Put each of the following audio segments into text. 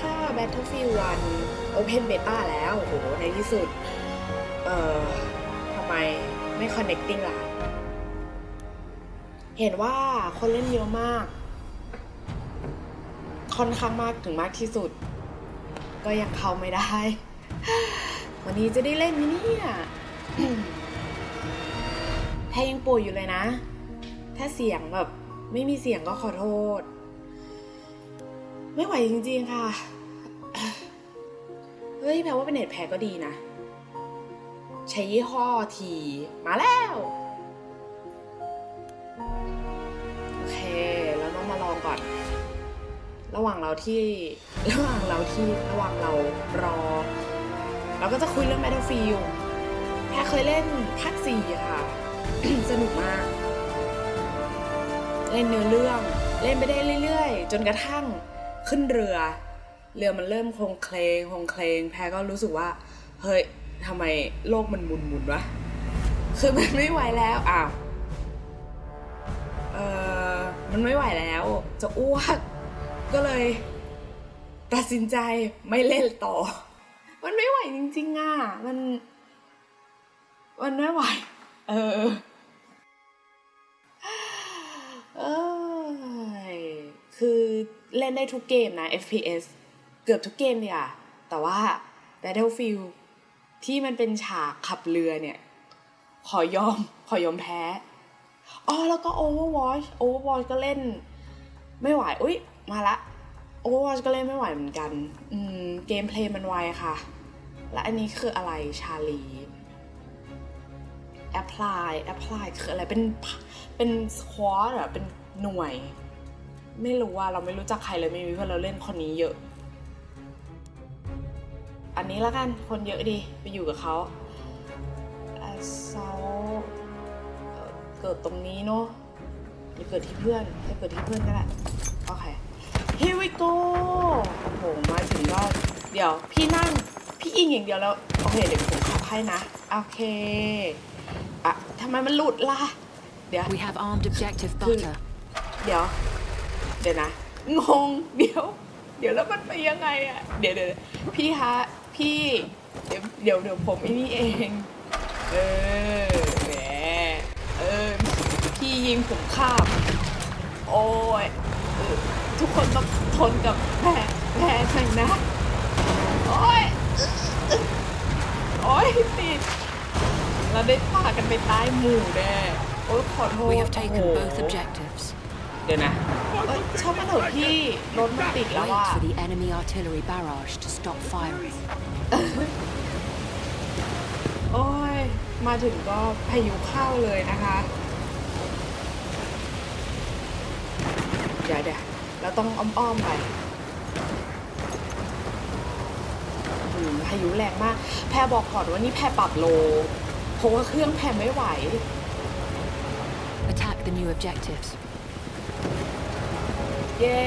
ค่ะ Battlefield 1 Open Beta แล้วโหในที่สุด เอ่อทำไมไม่ connecting ล่ะ เห็นว่าคนเล่นเยอะมาก ค่อนข้างมากถึงมากที่สุด ก็ยังเข้าไม่ได้ วันนี้จะได้เล่นไหมเนี่ยแพ้ยังป่วยอยู่เลยนะ ถ้าเสียงแบบ ไม่มีเสียงก็ขอโทษ ไม่ไหวจริงๆค่ะ เฮ้ยแปลว่าเป็นเน็ตแพ้ก็ดีนะ ใช้ยี่ห้อทีมาแล้ว โอเค แล้วต้องมาลองก่อน ระหว่างเราที่ ระหว่างเราที่ ระหว่างเรารอ เราก็จะคุยเรื่อง Battlefield แพ้เคยเล่นภาคสี่ค่ะ สนุกมาก เล่นเนื้อเรื่อง เล่นไปได้เรื่อยๆ จนกระทั่ง ขึ้นเรือ เรือมันเริ่มคลงเคลงคลงเคลงแพ้ก็รู้สึกว่า เฮ้ยทำไมโลกมันหมุนหมุนวะ คือมันไม่ไหวแล้วอ้าวเออมันไม่ไหวแล้ว จะอ้วก ก็เลย ตัดสินใจไม่เล่นต่อ มันไม่ไหวจริงๆอะ มัน มันไม่ไหว นได้ทุกเกมนะ FPS เกือบทุกเกมเลยอะแต่ว่า Battlefield ที่มันเป็นฉากขับเรือเนี่ย ขอยอม ขอยอมแพ้ อ๋อ แล้วก็ Overwatch Overwatch ก็เล่น ไม่ไหว อุ้ย มาละ Overwatch ก็เล่นไม่ไหวเหมือนกัน อืม เกมเพลย์มันไวค่ะ และอันนี้คืออะไร ชาลี apply apply คืออะไร เป็น เป็น squad อะเป็นหน่วย ไม่รู้ว่าเราไม่รู้จักใครเลยไม่มีเพื่อนเราเล่นคนนี้เยอะ อันนี้ละกันคนเยอะดีไปอยู่กับเขา assault เอ่อเกิดตรงนี้เนาะหรือเกิดที่เพื่อนจะเกิดที่เพื่อนก็ได้โอเค here we go โอ้โหมาถึงก็เดี๋ยวพี่นั่งพี่อิงอย่างเดียวแล้ว โอเคเดี๋ยวผมขับให้นะ โอเคอะทำไมมันหลุดล่ะ เดี๋ยว We have armed objective Cool. butter. เดี๋ยว เดี๋ยวนะ งง เดี๋ยว เดี๋ยวแล้วมันไปยังไงอะเดี๋ยวเดี๋ยวพี่ฮะพี่ เดี๋ยวเดี๋ยวเดี๋ยวผมไอ้นี่เอง เออแหมเออ พี่ยิงผมข้ามโอ้ยเออทุกคนต้องทนกับแผลแผลหน่อยนะ โอ้ยเออโอ้ยติดเราได้พากันไปใต้หมู่แน่โอ้ยขอโทษ We have taken โอ้โห both objectives. เดี๋ยวนะ เอ้ยชอบมันเถอะพี่รถมันติดแล้ว Wait ว่า for the enemy artillery barrage to stop firing. โอ้ย มาถึงก็พายุเข้าเลยนะคะ เดี๋ยวเดี๋ยวเราต้องอ้อมๆไปอืมพายุแรงมาก แพรบอกก่อนว่านี่แพรปรับโล เพราะว่าเครื่องแพรไม่ไหว Attack the new objectives. เย่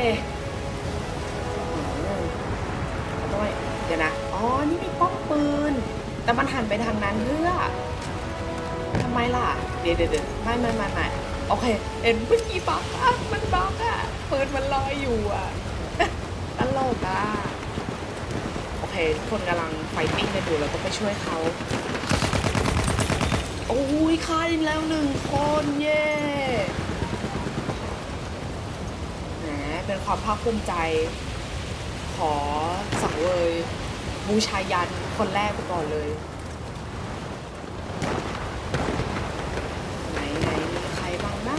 ด้วยเดี๋ยวนะ อ๋อ นี่มีป้อมปืน แต่มันหันไปทางนั้นเพื่อทำไมล่ะ เดี๋ยวเดี๋ยวเดี๋ยวไม่ไม่ไม่ไม่โอเค เห็นเมื่อกี้บักอะมันบักอะปืนมันลอยอยู่อะตลกอะโอเคทุกคนกำลังไฟติ้งกันอยู่แล้วก็ไปช่วยเขาโอ้ยฆ่าอีกแล้วหนึ่งคนเย้ แหม เป็นความภาคภูมิใจ ขอสังเวยบูชายันคนแรกไปก่อนเลย ไหนไหนมีใครบ้างนะ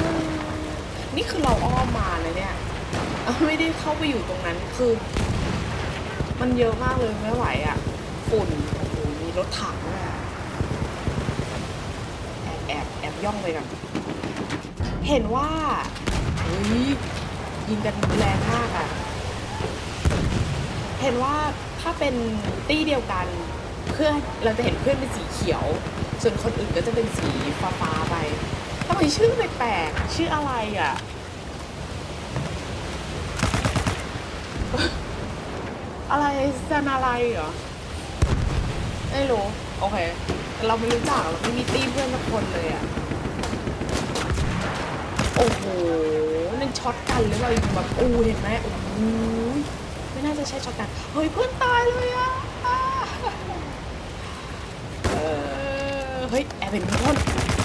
นี่คือเราอ้อมมาเลยเนี่ย ไม่ได้เข้าไปอยู่ตรงนั้นคือ มันเยอะมากเลยไม่ไหวอะ่ะ ฝุ่นโอ้โหมีรถถังด้วยแอบแอบแอบย่องไปกันเห็นว่าเฮ้ย ยิงกันแรงมากอะ่ะเห็นว่าถ้าเป็นตี้เดียวกันเพื่อนเราจะเห็นเพื่อนเป็นสีเขียว ส่วนคนอื่นก็จะเป็นสีฟ้าฟ้าๆไปทำไมชื่อแปลกๆชื่ออะไรอะ่ะอะไรซานาไลเหรอไม่รู้โอเคแต่เราไม่รู้จักเราไม่มีตี้เพื่อนสักคนเลยอะ โอ้โหนั่นช็อตกันหรือเปล่าแบบอู้เห็นไหมโอ้โหเป็นน่าจะใช่ช็อตกันเฮ้ยเพื่อนตายเลยอะอ่าเออเฮ้ยแอบเป็นมีคน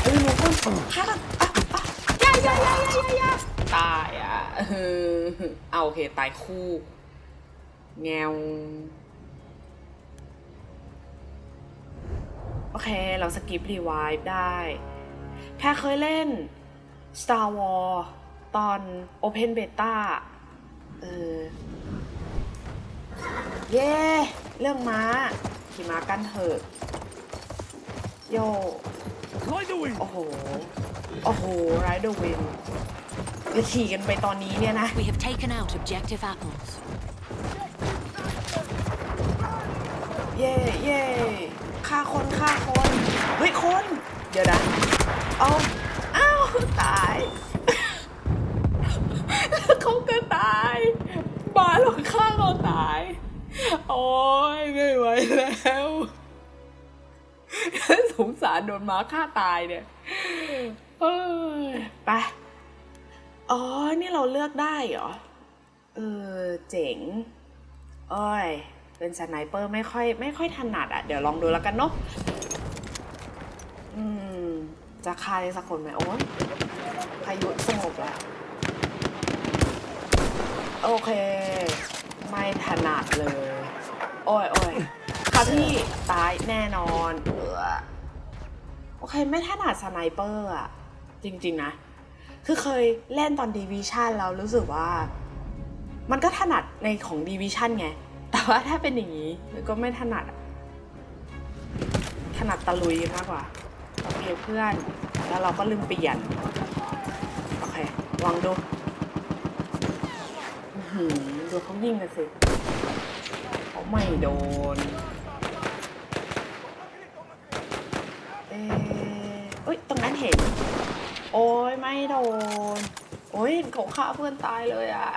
แอบเป็นมีคนฆ่ากันอะอะยายายายายาตายอะเออเอาโอเคตายคู่แงวโอเค เราสกิปรีวายได้ แค่เคยเล่น Star Wars ตอน Open Beta เออ เย้เรื่องม้า ขี่ม้ากันเถอะ โย Like the wind. โอ้โห โอ้โหไรเดอร์วินจะขี่กันไปตอนนี้เนี่ยนะ We have taken out objective apples. เย่เย่ฆ่าคนฆ่าคน เฮ้ยคน เดี๋ยวนะ เอา เขาก็ตายบ้าหลงฆ่าเขาตาย โอ้ยไม่ไหวแล้วสงสารโดนหม้าฆ่าตายเนี่ยเอ้ยไปอ๋อ นี่เราเลือกได้เหรอ เออ เจ๋งอ้ยเป็นสไนเปอร์ไม่ค่อยไม่ค่อยถนัดอะ เดี๋ยวลองดูแล้วกันเนาะอืม จะฆ่าได้สักคนไหมโอ้ยพายุสงบแล้ว โอเค ไม่ถนัดเลย โอ้ยโอ้ยค่ะพี่ตายแน่นอนเออโอเค ไม่ถนัดสไนเปอร์อะจริง ๆ นะ คือเคยเล่นตอนดีวิชั่นแล้วรู้สึกว่า มันก็ถนัดในของดีวิชั่นไง แต่ว่าถ้าเป็นอย่างนี้ก็ไม่ถนัด ถนัดตะลุยมากกว่าโอเคเพื่อน แล้วเราก็ลืมเปลี่ยน โอเคลองดูือดูเขายิงกันสิเขาไม่โดน เอะเอ้ย ตรงนั้นเห็น โอ้ยไม่โดน โอ้ยเขาฆ่าเพื่อนตายเลยอะ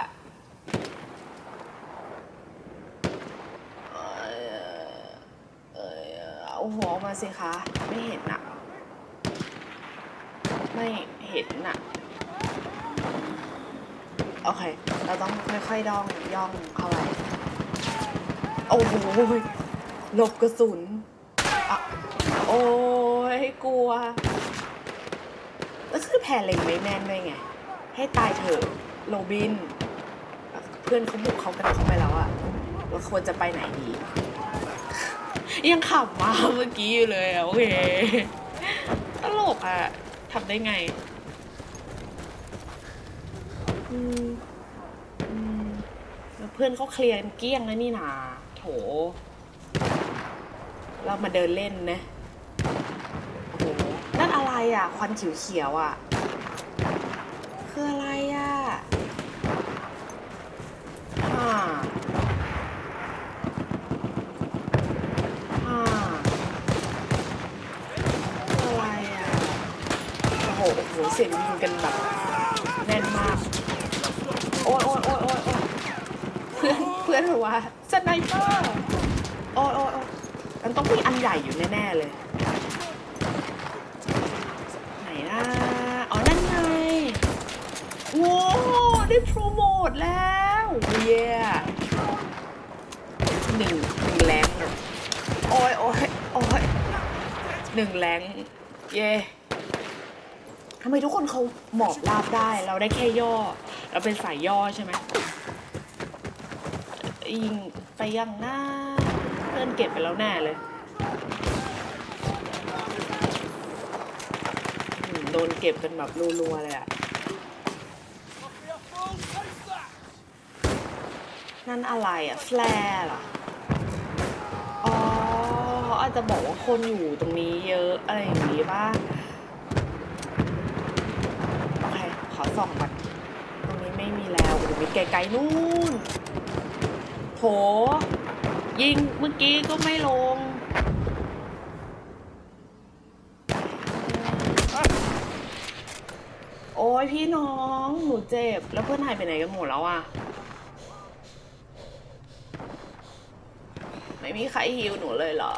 เอ้ยเอ้ยเอาหัวมาสิคะ ไม่เห็นอะไม่เห็นอะ โอเค เราต้องค่อยๆดองย่องเข้าไป โอ้โหหลบกระสุนอะโอ้ยกลัวแล้วคือแผ่เล็งไม่แม่นด้วยไง ให้ตายเถอะโรบิน เพื่อนเขาบุกเขากันเข้าไปแล้วอะเราควรจะไปไหนดี ยังขับมาเมื่อกี้อยู่เลยอะโอเค ตลกอะทำได้ไง อืมอืมแล้วเพื่อนเขาเคลียร์เกลี้ยงแล้วนี่นาโถ เรามาเดินเล่นนะโอ้โหนั่นอะไรอะ ควันเขียวๆอะ คืออะไรอะฮ่าฮ่าคืออะไรอะ โอ้โหโอ้โหเสียงยิงกันแบบ อ้ยโอ้ยโอ้ยโอ้ยโอ้ยเพื่อนเพื่อนบอว่าสไนเปอร์โอ้ยโอ้ยโอ้ยมันต้องมีอันใหญ่อยู่แน่ๆเลย ไหนนะอ๋อนั่นไงโว้ได้โปรโมทแล้วเย้หนึ่งหนึ่งแรงโอ้ยโอ้ยโอ้ยหนึ่งแรงเย่ทำไมทุกคนเขาหมอบราบได้ เราได้แค่ย่อ เราเป็นสายย่อใช่ไหมยิงไปยังหน้า เพื่อนเก็บไปแล้วแน่เลย โดนเก็บเป็นแบบรัวๆเลยอะนั่นอะไรอะแฟร์เหรอ อ๋อเขาอาจจะบอกว่าคนอยู่ตรงนี้เยอะ อะไรอย่างนี้ป่ะ โอเค ขอส่องก่อน แล้วโอ้โหมีไกลๆนู่นโถยิงเมื่อกี้ก็ไม่ลง โอ้ยพี่น้อง หนูเจ็บ แล้วเพื่อนหายไปไหนกันหมดแล้วอะไม่มีใครฮิวหนูเลยเหรอ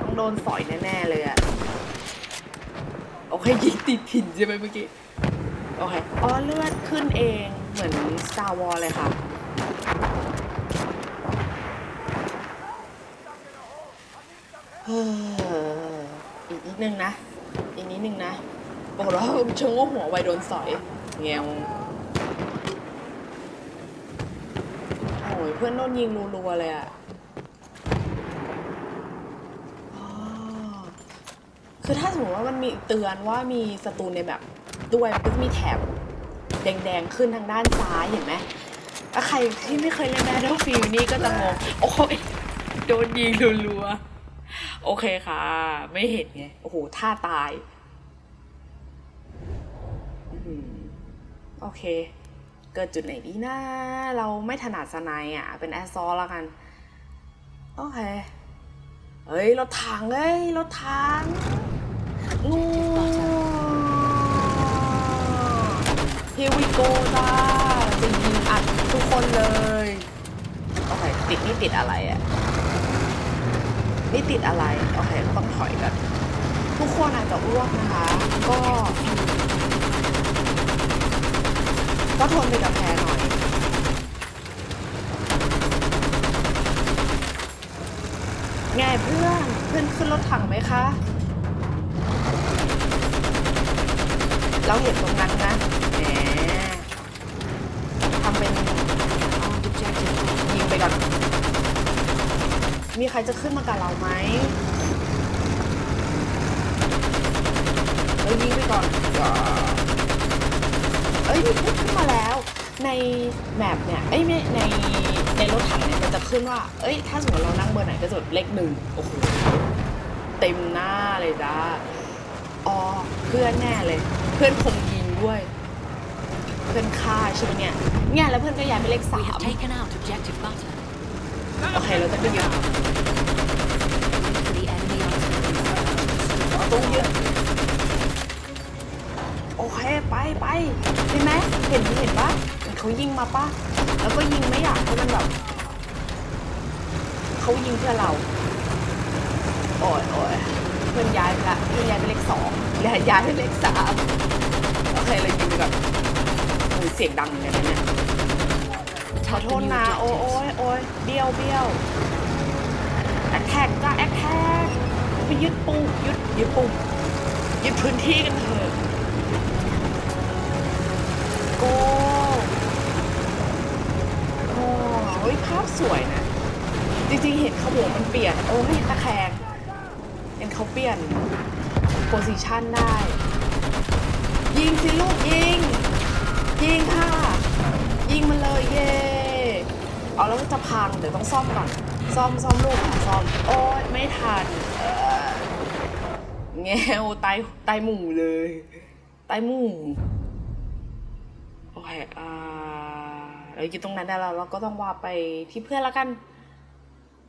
ต้องโดนสอยแน่ ๆ เลยอะโอเคยิงติดหินใช่ไหมเมื่อกี้ โอเค อ๋อเลือดขึ้นเองเหมือน Star Wars เลยค่ะ อีกนิดนึงนะ อีกนิดนึงนะบอกแล้วชงว่าหัวไวโดนสอยเงี้ยโอ้ยเพื่อนโดนยิงรัวๆเลยอะคือถ้าสมมติว่ามันมีเตือนว่ามีศัตรูในแบบ ด้วยมันก็จะมีแถบแดงๆขึ้นทางด้านซ้ายเห็นไหมถ้าใครที่ไม่เคยเล่น Battlefield นี่ก็จะงงโอ้ยโดนยิงรัวๆโอเคค่ะ ไม่เห็นไงโอ้โหท่าตายโอเค เกิดจุดไหนดีนะ เราไม่ถนัดสไนอะ เป็นแอสซอลแล้วกัน โอเค เฮ้ย รถถังเฮ้ย รถถังงู เฮวิโกจ้าจะยิงอัดทุกคนเลยโอเคติดนี่ติดอะไรอะนี่ติดอะไรโอเคต้องถอยกันทุกคนอาจจะอ้วกนะคะ ก็ ก็ทนไปกับแพรหน่อยไงเพื่อนเพื่อนขึ้นรถถังไหมคะเราเห็นตรงนั้นนะแหมทำเป็น Armed objective butter. ยิงไปก่อน มีใครจะขึ้นมากับเราไหมเอ้ยยิงไปก่อนอย่าเอ้ยมีเพื่อนขึ้นมาแล้ว ในแมปเนี่ยเอ้ยไม่ในในรถถังเนี่ยมันจะขึ้นว่า เอ้ย ถ้าสมมติเรานั่งเบอร์ไหนก็จะเลขหนึ่งโอ้โหเต็มหน้าเลยจ้าอ๋อเพื่อนแน่เลย เพื่อนคงยิงด้วย เพื่อนฆ่าใช่ไหมเนี่ยเนี่ยแล้วเพื่อนก็ย้ายไปเลขสา We ม โอเคเราจะไปยึด Wait for the enemy artillery. เราต้องยึดโอเคไปไปเห็นไหมเห็นเห็นปะเขายิงมาปะแล้วก็ยิงไม่อยากให้มันแบบเขายิงเพื่อเราโอ้ยโอ้ยเพื่อนย้ายไปละเพื่อนย้ายไปเลขสองย้ายย้ายไปเลขสามโอเคเรายิงไปก่อนเสียงดังเลยนะเนี่ย ขอ Attack โท the ษ new นะ โอ้โอ้ย objectives. โอ้ยเบี้ยวเบี้ยวแอคแท็กจ้าแอคแท็กไปยึดปุ่มยึดยึดปุ่มยึดพื้นที่กันเถอะโกโอ้เฮ้ยภาพสวยนะ จริงๆ เห็นเขาบอกมันเปลี่ยน โอ้ยตะแคงเห็นเขาเปลี่ยนโพซิชันได้ ยิงสิลูกยิง ยิงค่ะ ยิงมันเลยเย่ เอาแล้วมันจะพังเดี๋ยวต้องซ่อมก่อน ซ่อมซ่อมลูกค่ะซ่อม โอ้ยไม่ทันเออแงวตายตายหมู่เลยตายหมู่โอเคอ่าเราอยู่ตรงนั้นได้แล้วเราก็ต้องว่าไปที่เพื่อนแล้วกัน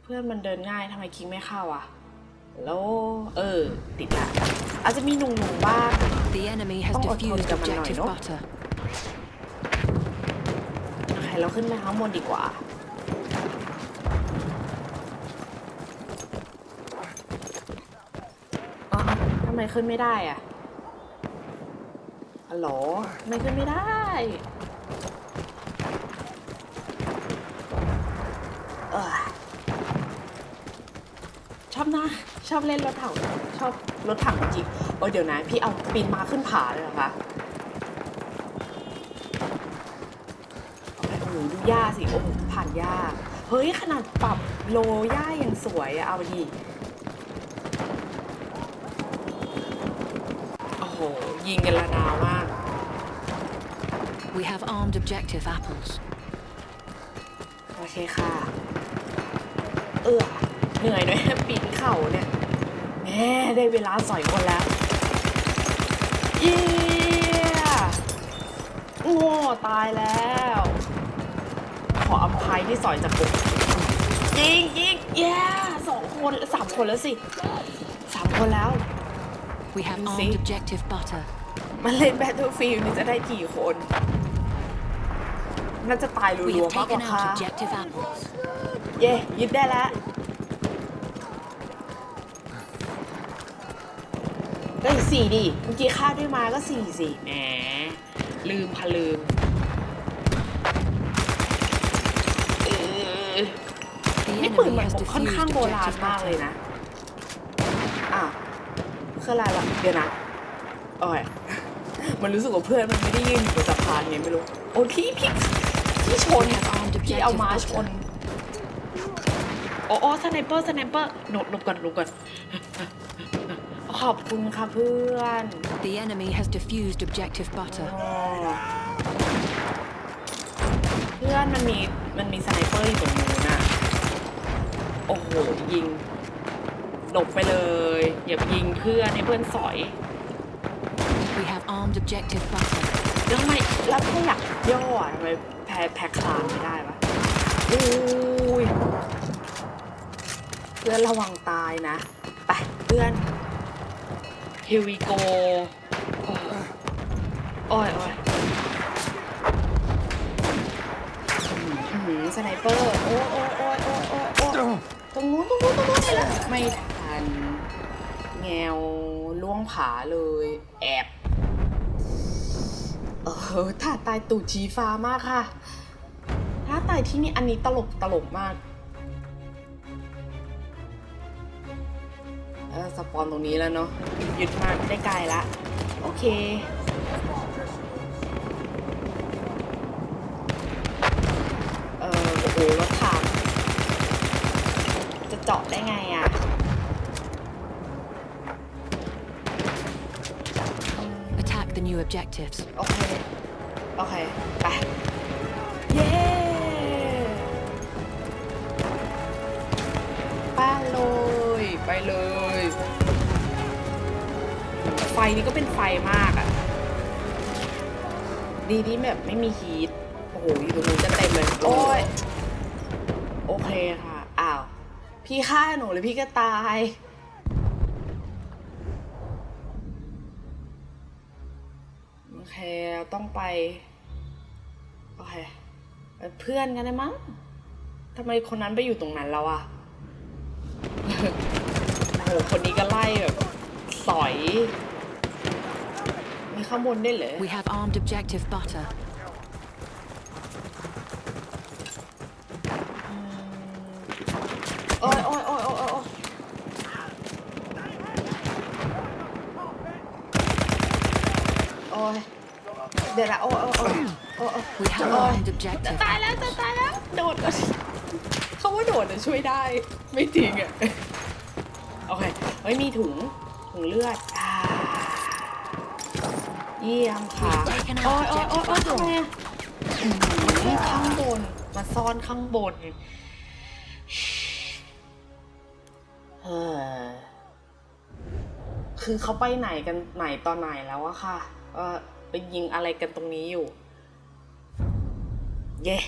เพื่อนมันเดินง่ายทำไมคิงไม่เข้าอะแล้วเออ ติดละอาจจะมีหนุ่งๆบ้าง The enemy has ต้องอดทน defused กับมันหน่อย objective เนอะ butter. โอเคเราขึ้นไปข้างบนดีกว่า อ๋อทำ ไมขึ้นไม่ได้อะฮัลโหลทำไมขึ้นไม่ได้เออชอบนะ ชอบเล่นรถถัง ชอบรถถังจริงโอ้ยเดี๋ยวนะ พี่เอาปีนมาขึ้นผาเลยเหรอคะโอ้โหดูหญ้าสิ โอ้โหผ่านหญ้า เฮ้ย ขนาดปรับโลหญ้ายังสวยอะเอาดีโอ้โห ยิงกันละนาวมาก We have armed objective apples. โอเคค่ะ เออเหนื่อยด้วยปีนเขาเนี่ยแหมได้เวลาสอยคนแล้ว เยี่ยโง่ตายแล้ว ขออภัยที่สอยจากปุกยิงยิงเย้สองคนสามคนแล้วสิสามคนแล้ว We have You armed see? objective butter. มันเล่น Battlefield นี่จะได้กี่คนน่าจะตายรั We ว have ๆมากกว่า taken ค่ะ out objective apples. เย่ยึดได้แล้วก็อีกสี่ดิเมื่อกี้ค่าด้วยมาก็สี่สิแหมลืมพะลืมเออ The นี่ปืน enemy มัน has ค่อนข้าง defused โบราณ objective มากเลย butter. นะอ้าว คืออะไรล่ะเดี๋ยวนะโอ้ยมันรู้สึกว่าเพื่อนมันไม่ได้ยืนอยู่บนสะพานไงไม่รู้ โอ้ยพี่พี่พี่ชน We have armed พี่เอา objective ม้าชน butter. โอ้โอ้สไนเปอร์สไนเปอร์หลบหลบก่อนหลบก่อนขอบคุณค่ะเพื่อน The enemy has defused objective butter. อ๋อเพื่อนมันมีมันมีสไนเปอร์อยู่ตรงนู้นน่ะ โอ้โหยิง หลบไปเลยอย่ายิงเพื่อนให้เพื่อนสอย We have armed objective butter. แล้วทำไมแล้วถ้าอยากย่ออะทำไมแพ้แพ้คลานไม่ได้วะอุ้ยเพื่อนระวังตายนะ ไปเพื่อน here we go โอ้ยโอ้ยอื้อหือสไนเปอร์ โอ้โอ้โอ้ยโอ้ยโอ้ยโอ้ยตรงนู้นตรงนู้นตรงนู้นไปแล้วไม่ทันแง วล่วงผาเลย แอบเออถ้าตายตูดชีฟ้ามากค่ะ ถ้าตายที่นี่อันนี้ตลกตลกมากสปอนตรงนี้แล้วเนาะยึดมาได้ไกลละ โอเค new objectives. โอเค โอเค ไป เย้ป้าเลย ไปเลย ไฟนี่ก็เป็นไฟมากอะ่ะ ดีที่แบบไม่มีฮีท โอ้โห อยู่ตรงนู้นจะเต็มเลย โอ้ย โอเคค่ะ อ้าว พี่ฆ่าหนูเลยพี่ก็ตาย โอเคเราต้อง ไปโอเคเพื่อนกันได้มั้งทำไมคนนั้นไปอยู่ตรงนั้นแล้วอะโอ้โหคนนี้ก็ไล่แบบสอยมีข้างบนได้เหรอ We have armed objective butter. We have โอ้ย armed จะ objective. ตายแล้วจะตายแล้วโดดก่อนเขาว่าโดดจะช่วยได้ ไม่จริงอะโอเคเฮ้ยมีถุงถุงเลือดอ่าเยี่ยมค่ะโอ้ยโอ้ยโอ้ยโอ้ยทำไมอะอืมข้างบนมาซ่อนข้างบนเออคือเขาไปไหนกันไหนตอนไหนแล้วอะค่ะเออไปยิงอะไรกันตรงนี้อยู่ เย่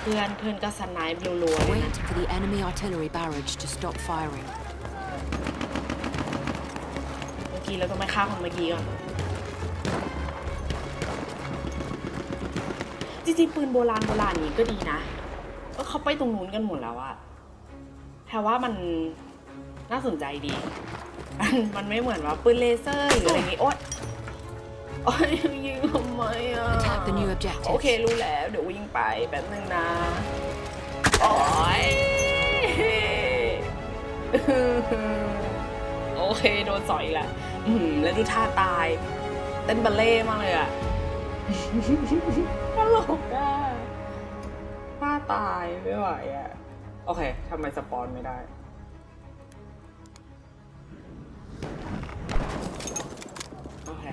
เพื่อนเพื่อนก็สไนป์รัวๆเลยนะ Wait for the enemy artillery barrage to stop firing. เมื่อกี้เราต้องไปฆ่าคนเมื่อกี้ก่อน จริงๆปืนโบราณโบราณนี้ก็ดีนะเออเขาไปตรงนู้นกันหมดแล้วอะแปลว่ามันน่าสนใจดีมันมันไม่เหมือนว่าปืนเลเซอร์หรืออะไรอย่างงี้โอ๊ยโอ๊ยยิงทำไมอะ Attack the new โอเค objectives. รู้แล้ว เดี๋ยววิ่งไปแป๊บนึงนะ โอ๊ยโอเคโดนสอยแล้วอือหือแล้วดูท่าตาย เต้นบัลเล่มากเลยอะตลกอะท่าตายไม่ไหวอะโอเคทำไมสปอนไม่ได้โอเค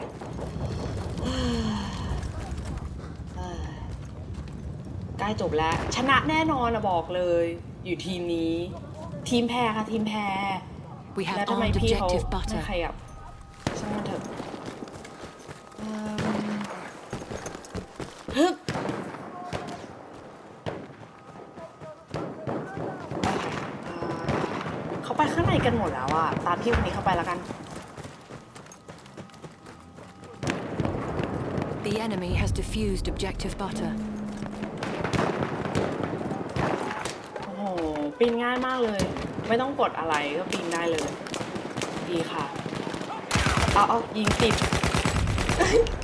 ใกล้จบแล้ว ชนะแน่นอนอะบอกเลย อยู่ทีมนี้ ทีมแพ้ค่ะทีมแพ้ We แล้ว have ทำไม armed พี่เขา objective ไม่ butter. ขยับช่างมันเถอะเอิ่มฮึบโอเคเอ่อเขาไปข้างในกันหมดแล้วอะตามพี่คนนี้เข้าไปแล้วกัน The enemy has defused objective butter. โอ้โห ปีนง่ายมากเลย ไม่ต้องกดอะไรก็ปีนได้เลย ดีค่ะ เอาเอายิงติด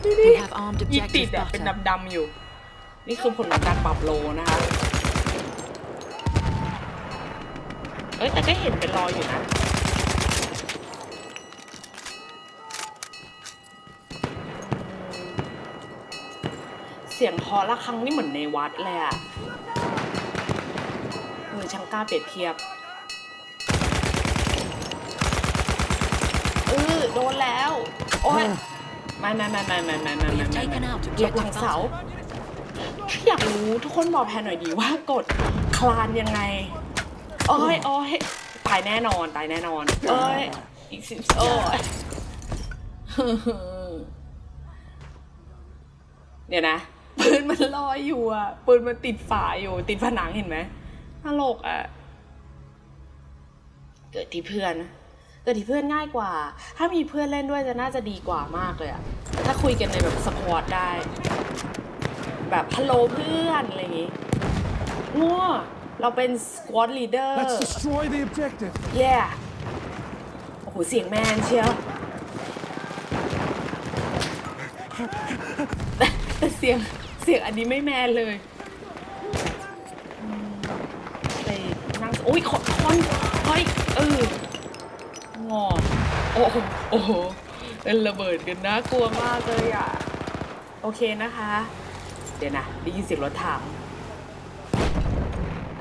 ดูดิ We have armed ยิงติด objective อะเป็น butter. ดำๆอยู่ นี่คือผลของการปรับโลนะคะ เอ้ยแต่ก็เห็นเป็นรอยอยู่นะ เสียงเคอละครั้งนี่เหมือนในวัดเลยอะ เออช่างกล้าเปรียบเทียบเออโดนแล้ว โอ้ยไม่ไม่ไม่ไม่ไม่ไม่ไม่ We ไม่ have ไม่ taken out หลบหลัง objective เสา butter. ถ้าอยากรู้ทุกคนบอกแพนหน่อยดีว่ากดคลานยังไงโอ้ยโอ้ยตายแน่นอนตายแน่นอนเอ้ยอีกสิบโอ้ยเดี๋ยวนะปืนมันลอยอยู่อะปืนมันติดฝาอยู่ ติดผนังเห็นไหม ตลกอะ เกิดที่เพื่อน เกิดที่เพื่อนง่ายกว่า ถ้ามีเพื่อนเล่นด้วยจะน่าจะดีกว่ามากเลยอะ ถ้าคุยกันในแบบสปอร์ตได้ แบบฮัลโหลเพื่อน อะไรอย่างงี้งัวเราเป็นสควอตลีเดอร์ Let's destroy the objective. แย่โอ้โห เสียงแมนเชียวแต่แต่เสียงเสียงอันนี้ไม่แมนเลย โอ้ยคนคนเฮ้ยเอองอโอ้โหโอ้โหเป็นระเบิดกันนะกลัวมากเลยอะ โอเคนะคะ เดี๋ยวนะได้ยินเสียงรถถัง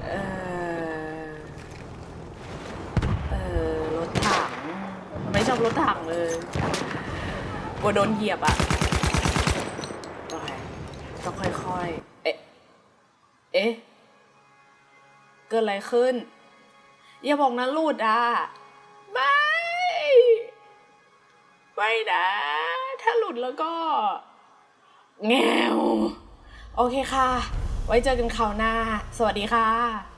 เออเออรถถัง ไม่ชอบรถถังเลยกลัวโดนเหยียบอะโอเคต้องค่อยๆ เอ๊ะ เอ๊ะ เกิดอะไรขึ้น อย่าบอกนะลุดอะ ไม่ ไม่นะ ถ้าหลุดแล้วก็ แงว โอเคค่ะ ไว้เจอกันคราวหน้า สวัสดีค่ะ